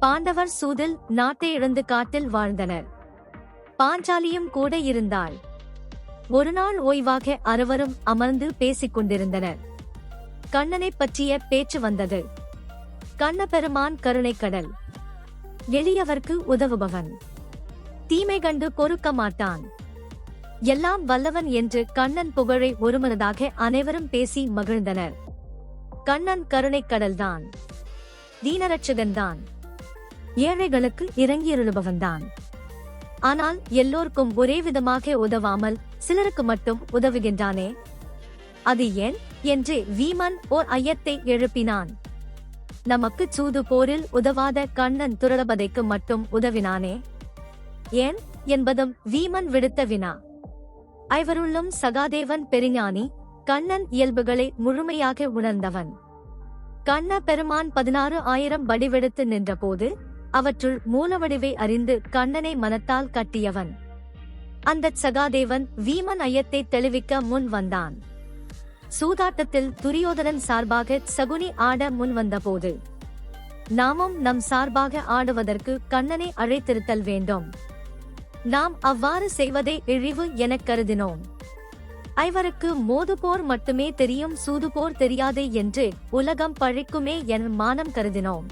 பாண்டவர் சூதில் நாட்டை இழந்து காட்டில் வாழ்ந்தனர். பாஞ்சாலியும் கூட இருந்தாள். ஒரு நாள் ஓய்வாக அறுவரும் அமர்ந்து பேசிக் கொண்டிருந்தனர். கண்ணனைப் பற்றிய பேச்சு வந்தது. கண்ணபெருமான் கருணைக்கடல் எளியவர்க்கு உதவுபவன். தீமை கண்டு பொறுக்க மாட்டான். எல்லாம் வல்லவன் என்று கண்ணன் புகழை ஒருமனதாக அனைவரும் பேசி மகிழ்ந்தனர். கண்ணன் கருணைக்கடல்தான் தீனரட்சகன்தான். ஏழைகளுக்கு இறங்கியருளுபவன்தான். ஆனால் எல்லோருக்கும் ஒரே விதமாக உதவாமல் சிலருக்கு மட்டும் உதவுகின்றானே? அது ஏன்? என்று வீமன் ஓர் ஐயத்தை எழுப்பினான். நமக்கு சூது போரில் உதவாத கண்ணன் துரளபதைக்கு மட்டும் உதவினானே? ஏன்? என்பதும் வீமன் விடுத்த வினா. ஐவருள்ளும் சகாதேவன் பெருஞானி கண்ணன் இயல்புகளை முழுமையாக உணர்ந்தவன். கண்ண பெருமான் பதினாறு ஆயிரம் வடிவெடுத்து நின்றபோது அவற்றுள் மூலவடிவை அறிந்து கண்ணனை மனத்தால் கட்டியவன். அந்தச் சகாதேவன் வீமன் ஐயத்தை தெளிவிக்க முன் வந்தான். சூதாட்டத்தில் துரியோதனன் சார்பாக சகுனி ஆட முன் வந்தபோது நாமும் நம் சார்பாக ஆடுவதற்கு கண்ணனை அழைத்திருத்தல் வேண்டும். நாம் அவ்வாறு செய்வதை இழிவு எனக் கருதினோம். ஐவருக்கு மோதுபோர் மட்டுமே தெரியும் சூதுபோர் தெரியாதே என்று உலகம் பழிக்குமே என மானம் கருதினோம்.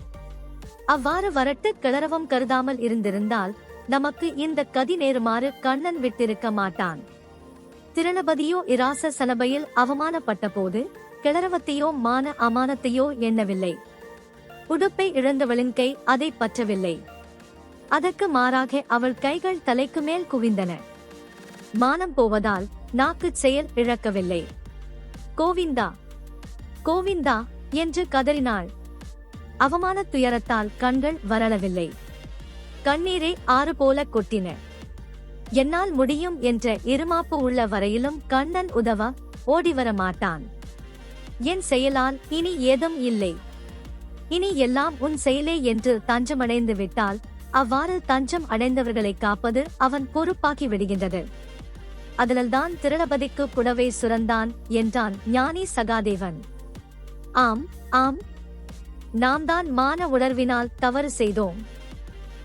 அவ்வாறு வரட்டு கிளறவும் கருதாமல் இருந்திருந்தால் நமக்கு இந்த கதி நேருமாறு கண்ணன் விட்டிருக்க மாட்டான். திரணபதியோ இராச சலபையில் அவமானப்பட்ட போது கிளறவத்தையோ மான அமானத்தையோ எண்ணவில்லை. உடுப்பை இழந்தவளின் கை அதை பற்றவில்லை. அதற்கு மாறாக அவள் கைகள் தலைக்கு மேல் குவிந்தன. மானம் போவதால் நாக்கு செயல் இழக்கவில்லை. கோவிந்தா கோவிந்தா என்று கதறினாள். அவமான துயரத்தால் கண்கள் வரளவில்லை. கண்ணீரை ஆறு போல கொட்டின. என்னால் முடியும் என்ற இருமாப்பு உள்ள வரையிலும் கண்ணன் உதவ ஓடிவர மாட்டான். என் செயலால் இனி ஏதும் இல்லை. இனி எல்லாம் உன் செயலே என்று தஞ்சமடைந்து விட்டால் அவ்வாறு தஞ்சம் அடைந்தவர்களை காப்பது அவன் பொறுப்பாக்கி விடுகின்றது. அதனால்தான் திருளபதிக்கு புடவை சுரந்தான் என்றான் ஞானி சகாதேவன். ஆம் ஆம் நாம் தான் மான உணர்வினால் தவறு செய்தோம்.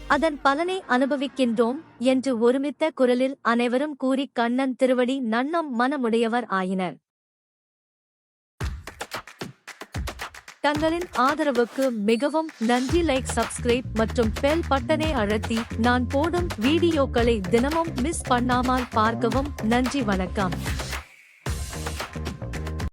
அதன் பலனை அனுபவிக்கின்றோம் என்று ஒருமித்த குரலில் அனைவரும் கூறி கண்ணன் திருவடி நன்னம் மனமுடையவர் ஆயினர். தங்களின் ஆதரவுக்கு மிகவும் நன்றி லைக் சப்ஸ்கிரைப் மற்றும் பெல் பட்டனை அழுத்தி நான் போடும் வீடியோக்களை தினமும் மிஸ் பண்ணாமல் பார்க்கவும் நன்றி வணக்கம்.